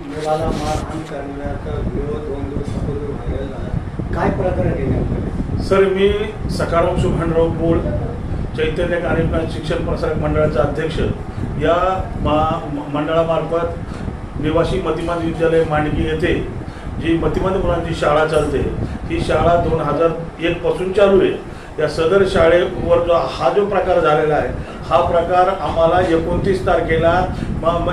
मुलाला मारहाण करण्याचा व्हिडिओ दोन दिवसापूर्वी व्हायरल झाला. काय प्रकरण आहे सर मी सकाराम सुभानराव बोळ चैतन्य कार्यक्रम शिक्षण प्रसारक मंडळाचा अध्यक्ष. या मा मंडळामार्फत निवासी मतिमान विद्यालय मांडकी येथे जी मतिमंद मुलांची शाळा चालते ही शाळा दोन हजार एकपासून चालू आहे. या सदर शाळेवर जो हा जो प्रकार झालेला आहे हा प्रकार आम्हाला एकोणतीस तारखेला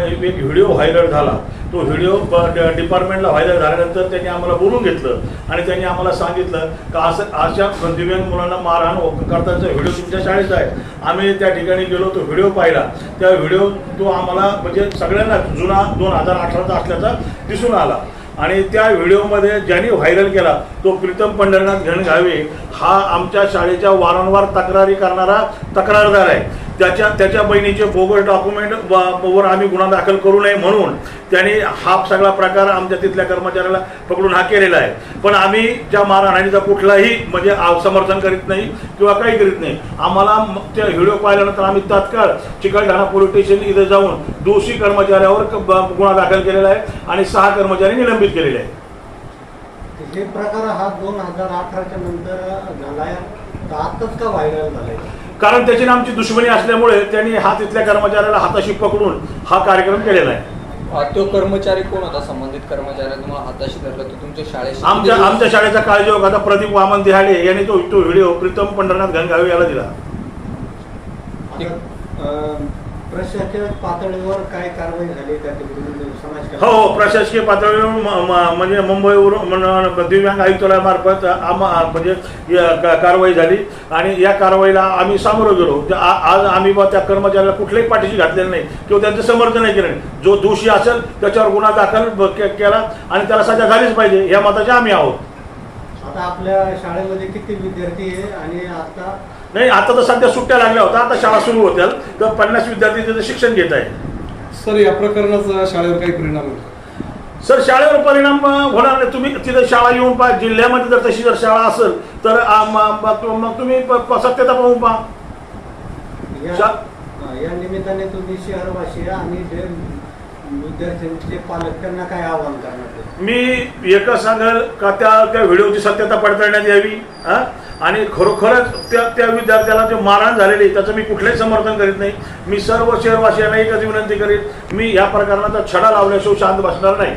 एक व्हिडिओ व्हायरल झाला. तो व्हिडिओ ब- ड- डिपार्टमेंटला व्हायरल झाल्यानंतर त्यांनी आम्हाला बोलून घेतलं आणि त्यांनी आम्हाला सांगितलं का असं अशा दिव्यांग मुलांना मारहाण करताचा व्हिडिओ तुमच्या शाळेचा आहे. आम्ही त्या ठिकाणी गेलो तो व्हिडिओ पाहिला. त्या व्हिडिओ तो आम्हाला म्हणजे सगळ्यांना जुना दोन हजार अठराचा असल्याचा दिसून आला. आणि त्या व्हिडिओमध्ये ज्यांनी व्हायरल केला तो प्रीतम पंढरनाथ घावे हा आमच्या शाळेच्या वारंवार तक्रारी करणारा तक्रारदार आहे. त्याच्या त्याच्या बहिणीचे बोगस डॉक्युमेंट वर आम्ही गुन्हा दाखल करू नये म्हणून त्यांनी हा सगळा प्रकार आमच्या तिथल्या कर्मचाऱ्याला पकडून हा केलेला आहे. पण आम्ही त्या मारहाणीचा कुठलाही म्हणजे समर्थन करीत नाही किंवा काही करीत नाही आम्हाला त्या व्हिडिओ पाहिल्यानंतर आम्ही तात्काळ चिकलठाणा पोलीस स्टेशन इथे जाऊन दोषी कर्मचाऱ्यावर गुन्हा दाखल केलेला आहे आणि सहा कर्मचारी निलंबित केलेले आहेत. हे प्रकार हा दोन हजार अठराच्या नंतर झालाय. तर आताच का व्हायरल झालाय? कारण त्याची ना आमची दुश्मनी असल्यामुळे त्यांनी हा तिथल्या कर्मचाऱ्याला हाताशी पकडून हा कार्यक्रम केलेला आहे. अ, तो कर्मचारी कोण होता? संबंधित कर्मचारी तुम्हाला हाताशी धरलं तो तुमच्या शाळेशी? आमच्या आमच्या शाळेचा काळजीयोग आता प्रदीप वामन दिहाडे. यांनी तो तो व्हिडिओ प्रीतम पंढरनाथ घनगावे याला दिला. अं, प्रशासकीय पातळीवर काय कारवाई झाली त्या म्हणजे समाज हो, हो प्रशासकीय पातळीवर म- म्हणजे मुंबईवरून म्हणजे दिव्यांग आयुक्तालयामार्फत आम म्हणजे कारवाई झाली. आणि या कारवाईला आम्ही सामोरं गेलो. आ- आज आम्ही बा त्या कर्मचाऱ्याला कुठल्याही पाठीशी घातलेलं नाही. किंवा त्यांचं समर्थन नाही केलं नाही. जो दोषी असेल त्याच्यावर गुन्हा दाखल ब- के- केला आणि त्याला सजा झालीच पाहिजे. या मताचे आम्ही आहोत. आता आपल्या शाळेमध्ये किती विद्यार्थी आहे आणि आता नाही आता तर सध्या सुट्ट्या लागल्या होत्या आता शाळा सुरू होत्या. तर पन्नास विद्यार्थी तिथं शिक्षण घेत आहे सर या प्रकरणाचा शाळेवर काही परिणाम होईल सर शाळेवर परिणाम अ, होणार नाही. तुम्ही तिथं शाळा येऊन पहा जिल्ह्यामध्ये जर तशी जर शाळा असेल तर आ, म- म- मग तुम्ही प- प- सत्यता पाहून पहा. या शा- या निमित्ताने तुम्ही शहरवासी आणि जे विद्यार्थ्यांचे पालक त्यांना काय आव्हान करणार मी एकच सांगेल का त्या त्या व्हिडिओची सत्यता पडताळण्यात यावी हा? आणि खरोखरच त्या त्या विद्यार्थ्याला जे मारहाण झालेली आहे, त्याचं मी कुठलंही समर्थन करीत नाही. मी सर्व शहरवासियांना एकच विनंती करीत मी या प्रकरणाचा छडा लावल्याशिवाय शांत बसणार नाही.